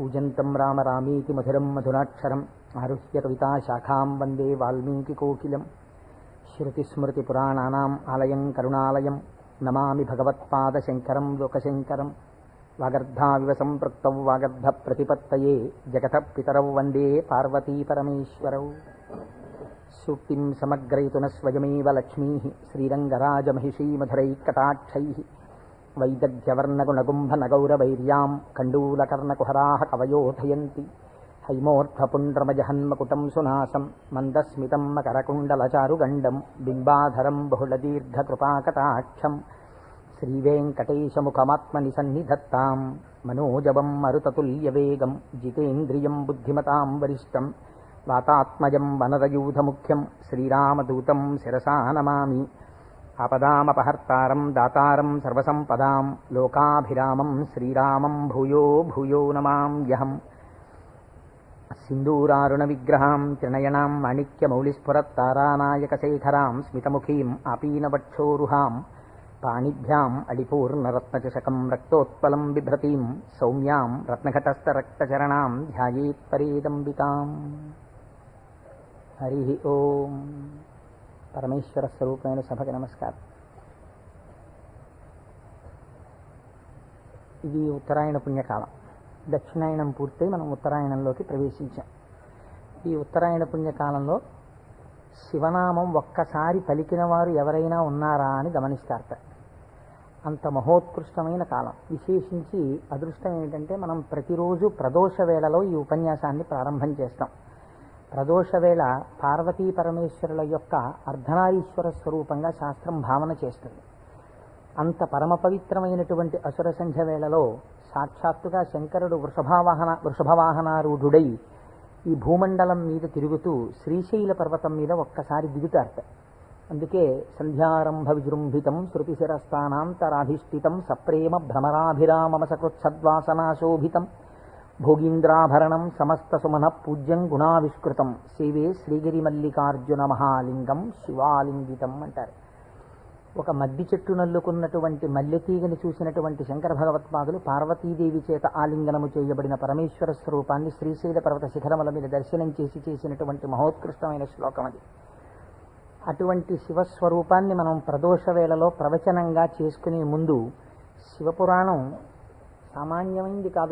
కూజంతం రామ రామీతి మధురం మధురాక్షరం ఆరుహ్య కవితా శాఖాం వందే వాల్మీకికోకిలం శృతిస్మృతిపురాణానాम् ఆలయం కరుణాలయం. నమామి భగవత్పాదశంకరం లోకశంకరం వాగర్ధావివ సంపృక్తౌ వాగర్ధ ప్రతిపత్తయే. జగత పితరౌ వందే పార్వతీపరమేశ్వరౌ సూక్తిం సమగ్రయితున స్వయమేవ లక్ష్మీ. శ్రీరంగరాజమహిషీ శ్రీరంగరాజమహిషీమధురైకటాక్షై వైదగ్ధ్యవర్ణగుణగుంభనగౌరవైర్యాం కండూలకర్ణకుహరాः కవయోధయంతి హైమోర్ధపుండ్రమజహన్మకుటం సునాసం మందస్మితం మకరకుండలచారుగండం బింబాధరం బహుళదీర్ఘకృపాకటాక్షం శ్రీవేంకటేశముఖమాత్మని సన్నిధత్తాం మనోజవం మరుతతుల్యవేగం జితేంద్రియం బుద్ధిమతాం వరిష్టం వాతాత్మజం వనరయూధముఖ్యం శ్రీరామదూతం శిరసా నమామి ఆపదామపహర్తారం దాతారం సర్వసంపదాం లోకాభిరామం శ్రీరామం భూయో భూయో నమాం నమామ్యహం సింధూరారుణ విగ్రహాం త్రినయనాం మాణిక్యమౌళిస్ఫురత్తారానాయకశేఖరాం స్మితముఖీం ఆపీనవక్షోరుహాం పాణిభ్యాం అడిపూర్ణరత్నచషకం రక్తోత్పలం బిభ్రతీం సౌమ్యాం రత్నఘటస్థరక్తచరణాం ధ్యాయేత్పరేదంబికాం. హరి ఓం. పరమేశ్వర స్వరూపమైన సభకి నమస్కారం. ఇది ఉత్తరాయణ పుణ్యకాలం. దక్షిణాయనం పూర్తయి మనం ఉత్తరాయణంలోకి ప్రవేశించాం. ఈ ఉత్తరాయణ పుణ్యకాలంలో శివనామం ఒక్కసారి పలికిన వారు ఎవరైనా ఉన్నారా అని గమనిస్తారట. అంత మహోత్కృష్టమైన కాలం. విశేషించి అదృష్టం ఏంటంటే మనం ప్రతిరోజు ప్రదోష వేళలో ఈ ఉపన్యాసాన్ని ప్రారంభం చేస్తాం. ప్రదోష వేళ పార్వతీ పరమేశ్వరుల యొక్క అర్ధనారీశ్వర స్వరూపంగా శాస్త్రం భావన చేస్తుంది. అంత పరమ పవిత్రమైనటువంటి అసుర సంధ్య వేళలో సాక్షాత్తుగా శంకరుడు వృషభావాహన వృషభవాహనారూఢుడై ఈ భూమండలం మీద తిరుగుతూ శ్రీశైల పర్వతం మీద ఒక్కసారి దిగుతారట. అందుకే సంధ్యారంభ విజృంభితం శృతిశిరస్థానాంతరాధిష్ఠితం సప్రేమ భ్రమరాభిరామమ సకృత్సద్వాసనాశోభితం భోగీంద్రాభరణం సమస్త సుమన పూజ్యం గుణావిష్కృతం. సేవే శ్రీగిరి మల్లికార్జున మహాలింగం శివాలింగితం అంటారు. ఒక మద్ది చెట్టు నల్లుకున్నటువంటి మల్లెతీగని చూసినటువంటి శంకర భగవత్పాదులు పార్వతీదేవి చేత ఆలింగనము చేయబడిన పరమేశ్వర స్వరూపాన్ని శ్రీశైల పర్వత శిఖరముల మీద దర్శనం చేసి చేసినటువంటి మహోత్కృష్టమైన శ్లోకం అది. అటువంటి శివస్వరూపాన్ని మనం ప్రదోష వేళలో ప్రవచనంగా చేసుకునే ముందు శివపురాణం సామాన్యమైంది కాదు.